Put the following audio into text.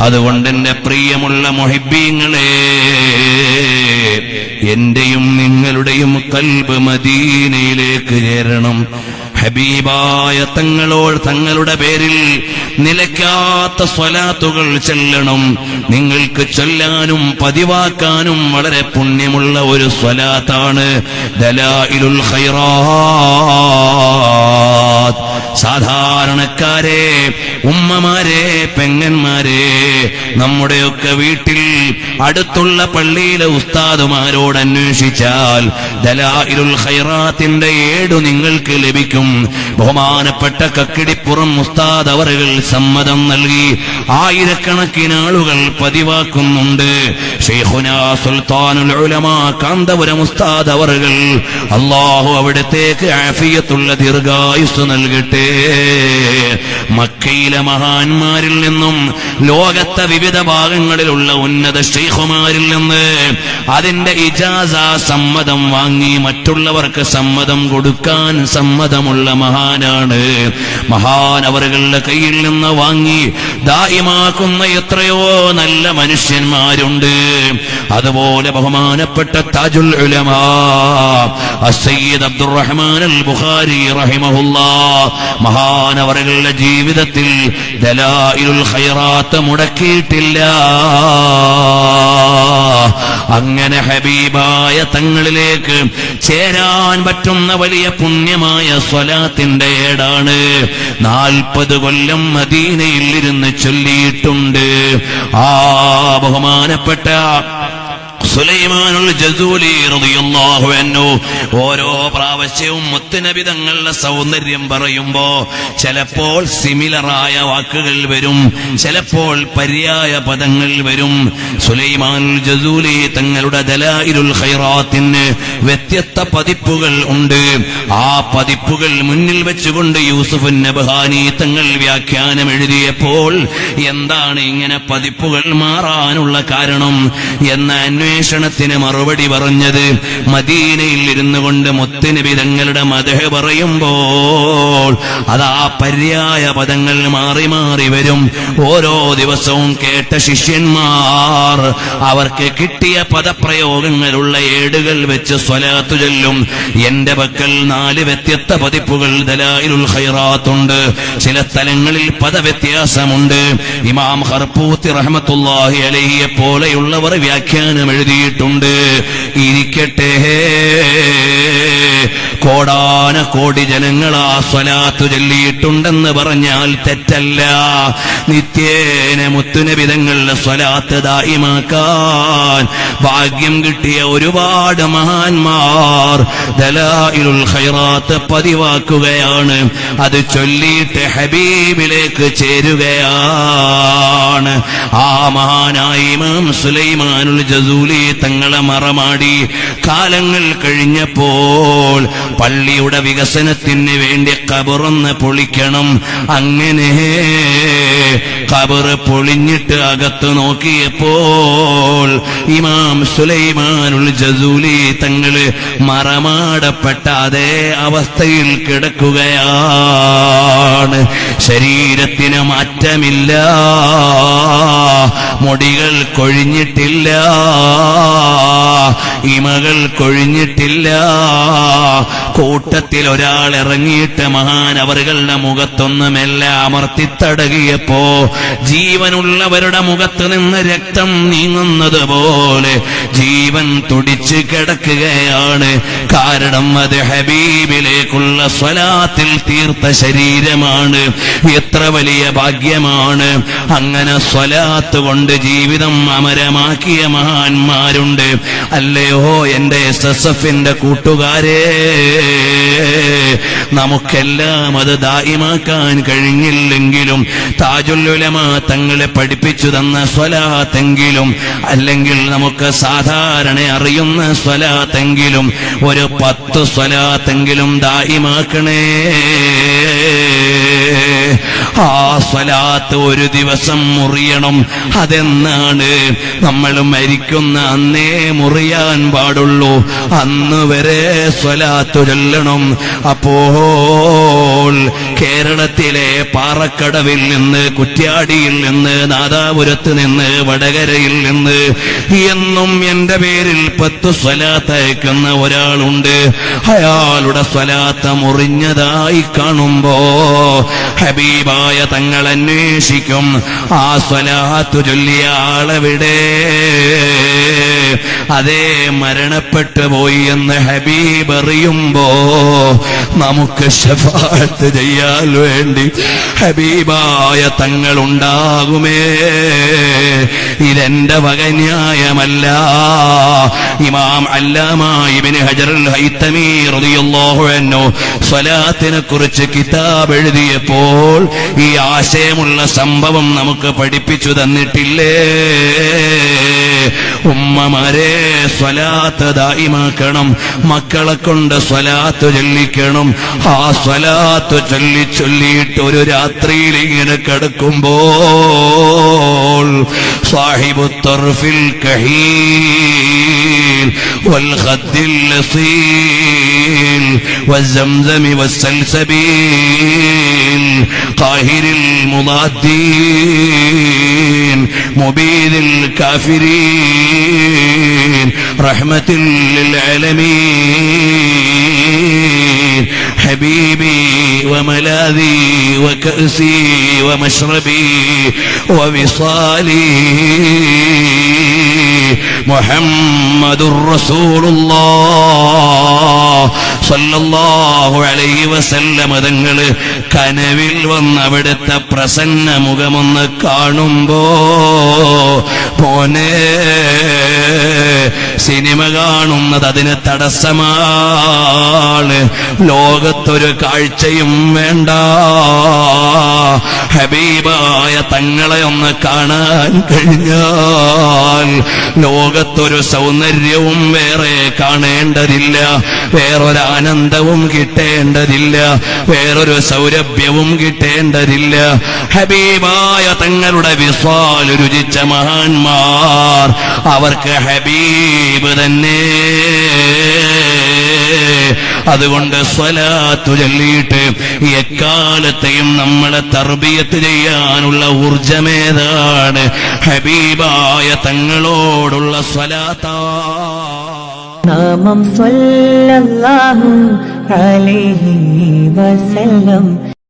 അതുകൊണ്ട് എന്റെ പ്രിയമുള്ള മൊഹിബീങ്ങളെ എന്റെയും നിങ്ങളുടെയും കൽബ് മദീനയിലേക്ക് ചേരണം ഹബീബായ തങ്ങളോൾ തങ്ങളുടെ പേരിൽ നിലയ്ക്കാത്ത സ്വലാത്തുകൾ ചെല്ലണം. നിങ്ങൾക്ക് ചൊല്ലാനും പതിവാക്കാനും വളരെ പുണ്യമുള്ള ഒരു സ്വലാത്താണ് ദലായിലുൽ ഖൈറാത്ത്. സാധാരണക്കാരെ ഉമ്മമാരെ പെങ്ങന്മാരെ നമ്മുടെയൊക്കെ വീട്ടിൽ അടുത്തുള്ള പള്ളിയിലെ ഉസ്താദുമാരോട് അന്വേഷിച്ചാൽ ദലായിലുൽ ഖൈറാത്തിന്റെ ഏടു നിങ്ങൾക്ക് ലഭിക്കും. ബഹുമാനപ്പെട്ട കക്കിടിപ്പുറം ഉസ്താദ് അവറുകൾ സമ്മതം നൽകി ആയിരക്കണക്കിന് ആളുകൾ പതിവാക്കുന്നുണ്ട്. സുൽത്താനുൽ ഉലമാ കാന്തപുരം ഉസ്താദ് അവറുകൾ അള്ളാഹു അവിടത്തേക്ക് ആഫിയത്തുള്ള ദീർഘായുസ് നൽകട്ടെ. മക്കയിലെ മഹാന്മാരിൽ നിന്നും ലോകത്തെ വിവിധ ഭാഗങ്ങളിലുള്ള ഉന്നത ഷെയ്ഖുമാരിൽ നിന്ന് അതിന്റെ ഇജാസ സമ്മതം വാങ്ങി മറ്റുള്ളവർക്ക് സമ്മതം കൊടുക്കാൻ സമ്മതമുള്ള മഹാനാണ്. അവരുടെ കയ്യിൽ നിന്ന് വാങ്ങി ദായിമാക്കുന്ന എത്രയോ നല്ല മനുഷ്യന്മാരുണ്ട്. അതുപോലെ ബഹുമാനപ്പെട്ട താജുൽ ഉലമാ അസയ്യിദ് അബ്ദുറഹ്മാൻ അൽ ബുഖാരി റഹിമഹുല്ലാ മഹാനവറുകളുടെ ജീവിതത്തിൽ ദലായിലുൽ ഖൈറാത്ത് മുടക്കിയിട്ടില്ല. അങ്ങനെ ഹബീബായ തങ്ങളിലേക്ക് ചേരാൻ പറ്റുന്ന വലിയ പുണ്യമായ സ്വലാത്തിന്റെ ഏടാണ്. നാൽപ്പത് കൊല്ലം മദീനയിൽ ഇരുന്ന് ചൊല്ലിയിട്ടുണ്ട്. ആ ബഹുമാനപ്പെട്ട സുലൈമാനുൽ ജസൂലി ഓരോ പ്രാവശ്യവും മുത്തുനബി തങ്ങളുടെ സൗന്ദര്യം പറയുമ്പോ ചിലപ്പോൾ സിമിലറായ വാക്കുകൾ വരും ചിലപ്പോൾ പര്യായ പദങ്ങൾ വരും. സുലൈമാനുൽ ജസൂലി തങ്ങളുടെ ദലായിലുൽ ഖൈറാത്തിന് വ്യത്യസ്ത പതിപ്പുകൾ ഉണ്ട്. ആ പതിപ്പുകൾ മുന്നിൽ വെച്ചുകൊണ്ട് യൂസുഫ് നബഹാനി തങ്ങൾ വ്യാഖ്യാനം എഴുതിയപ്പോൾ എന്താണ് ഇങ്ങനെ പതിപ്പുകൾ മാറാനുള്ള കാരണം? എന്ന അന്വേഷണത്തിന് മറുപടി പറഞ്ഞത് മദീനയിൽ ഇരുന്നു കൊണ്ട് മുത്തനബി തങ്ങളുടെ മതഹ പറയുമ്പോൾ അതാ പര്യായ പദങ്ങൾ മാറി മാറി വരും. ഓരോ ദിവസവും കേട്ട ശിഷ്യന്മാർ അവർക്ക് കിട്ടിയ പദപ്രയോഗങ്ങളുള്ള ഏടുകൾ വെച്ച് സ്വലാത്തു ചൊല്ലും. എന്റെ പക്കൽ നാല് വ്യത്യസ്ത പതിപ്പുകൾ ദലായിലുൽ ഹൈറാത്തുണ്ട് ചില സ്ഥലങ്ങളിൽ പദവ്യത്യാസമുണ്ട്. ഇമാം ഹർപൂത്തി റഹമത്തുല്ലാഹി അലഹിയെ പോലെയുള്ളവർ വ്യാഖ്യാനം എഴുതിയിട്ടുണ്ട്. ഇരിക്കട്ടെ. കോടാന കോടി ജനങ്ങൾ ആ സ്വലാത്തു ചൊല്ലിയിട്ടുണ്ടെന്ന് പറഞ്ഞാൽ തെറ്റല്ല. നിത്യേന മുത്തുനബിതങ്ങളുടെ സ്വലാത്ത് ദായിമാക്കാൻ ഭാഗ്യം കിട്ടിയ ഒരുപാട് മഹാന്മാർ ഖൈറാത്ത് പതിവാക്കുകയാണ്. അത് ചൊല്ലിയിട്ട് ഹബീബിലേക്ക് ചേരുകയാണ്. ആ മഹാനായി ഇമാം സുലൈമാനുൽ ജസൂലി തങ്ങളെ മറമാടി. കാലങ്ങൾ കഴിഞ്ഞപ്പോൾ പള്ളിയുടെ വികസനത്തിന് വേണ്ടി കബറൊന്ന് പൊളിക്കണം. അങ്ങനെ കബറ് പൊളിഞ്ഞിട്ട് അകത്ത് നോക്കിയപ്പോൾ ഇമാം സുലൈമാനുൽ ജസൂലി തങ്ങൾ മറമാടപ്പെട്ട അതേ അവസ്ഥയിൽ കിടക്കുകയാണ്. ശരീരത്തിന് മാറ്റമില്ല മുടികൾ കൊഴിഞ്ഞിട്ടില്ല. ഇമകൾ കൊഴിഞ്ഞിട്ടില്ല. കൂട്ടത്തിൽ ഒരാൾ ഇറങ്ങിയിട്ട് അവരുടെ മുഖത്തൊന്ന് മെല്ലെ അമർത്തിത്തടകിയപ്പോ ജീവനുള്ളവരുടെ മുഖത്ത് നിന്ന് രക്തം നീങ്ങുന്നത് പോലെ ജീവൻ തുടിച്ച് കിടക്കുകയാണ്. കാരണം അത് ഹബീബിലേക്കുള്ള സ്വലാത്തിൽ തീർത്ത ശരീരമാണ്. എത്ര വലിയ ഭാഗ്യമാണ്. അങ്ങനെ സ്വലാത്ത് കൊണ്ട് ജീവിതം അമരമാക്കിയ മഹാന്മാരുണ്ട്. അല്ലയോ എന്റെ എസ് എസ് എഫിന്റെ കൂട്ടുകാരെ. നമുക്കെല്ലാം അത് ദായിമാക്കാൻ കഴിഞ്ഞില്ലെങ്കിലും താജുല്ലുലമ തങ്ങളെ പഠിപ്പിച്ചു തന്ന സ്വലാത്തെങ്കിലും അല്ലെങ്കിൽ നമുക്ക് സാധാരണ അറിയുന്ന സ്വലാത്തെങ്കിലും ഒരു പത്ത് സ്വലാത്തെങ്കിലും ദായിമാക്കണേ. ആ സ്വലാത്ത് ഒരു ദിവസം മുറിയണം. അത് അതെന്നാണ് നമ്മൾ മരിക്കുന്ന അന്നേ മുറിയാൻ പാടുള്ളൂ. അന്ന് വരെ സ്വലാത്തു ചൊല്ലണം. അപ്പോൾ കേരളത്തിലെ പാറക്കടവിൽ നിന്ന് കുറ്റ്യാടിയിൽ നിന്ന് നാദാപുരത്ത് നിന്ന് വടകരയിൽ നിന്ന് എന്നും എന്റെ പേരിൽ പത്ത് സ്വലാത്തയക്കുന്ന ഒരാളുണ്ട്. അയാളുടെ സ്വലാത്ത മുറിഞ്ഞതായി കാണുമ്പോ ഹബീബായ തങ്ങൾ അന്വേഷിക്കും ആ സ്വലാത്തു ചൊല്ലിയ ആളെവിടെ? അതേ മരണപ്പെട്ടു പോയി എന്ന് ഹബീബ് അറിയുമ്പോ നമുക്ക് ഷഫാത്ത് ചെയ്യാൻ വേണ്ടി ഹബീബായ തങ്ങൾ ഉണ്ടാകുമേ ഇതെന്റെ വക ന്യായമല്ല. ഇമാം അല്ലാമായിബിന് ഹജറുൽ ഹൈത്തമീ റളിയല്ലാഹു അൻഹു സ്വലാത്തിനെ കുറിച്ച് കിതാബ് എഴുതിയപ്പോൾ ഈ ആശയമുള്ള സംഭവം നമുക്ക് പഠിപ്പിച്ചു തന്നിട്ടില്ലേ? ഉമ്മമാരെ സ്വലാത്ത് ദായിമാക്കണം മക്കളെ കൊണ്ട് സ്വലാത്ത് ചൊല്ലിക്കണം ആ സ്വലാത്ത് ചൊല്ലി ചൊല്ലിയിട്ട് ഒരു രാത്രിയിൽ ഇങ്ങനെ കിടക്കുമ്പോൾ സാഹിബു തർഫിൽ കഹീൽ والخد اللصيل والزمزم والسلسبيل قاهر المضادين مبيد الكافرين رحمة للعالمين. حبيبي وملاذي وكأسي ومشربي ووصالي. محمد رسول الله. സല്ലല്ലാഹു അലൈഹി വസല്ലമ തങ്ങൾ കനവിൽ വന്ന് അവിടുത്തെ പ്രസന്ന മുഖമൊന്ന് കാണുമ്പോ പോനെ സിനിമ കാണുന്നത് അതിന് തടസ്സമാണ്. ലോകത്തൊരു കാഴ്ചയും വേണ്ട. ഹബീബായ തങ്ങളെ ഒന്ന് കാണാൻ കഴിഞ്ഞാൽ ലോകത്തൊരു സൗന്ദര്യവും വേറെ കാണേണ്ടതില്ല. വേറൊരു ആനന്ദവും കിട്ടേണ്ടതില്ല. വേറൊരു സൗരഭ്യവും കിട്ടേണ്ടതില്ല. ഹബീബായ തങ്ങളുടെ വിസ്വാൽ രുചിച്ച മഹാന്മാർ അവർക്ക് ഹബീബ് തന്നെ. അതുകൊണ്ട് സ്വലാത്തു ചൊല്ലിയിട്ട് എക്കാലത്തെയും നമ്മളെ തർബിയത്ത് ചെയ്യാനുള്ള ഊർജമേതാണ് ഹബീബായ തങ്ങളോടുള്ള സ്വലാത്താ. നാമം അലൈഹി വസല്ലം.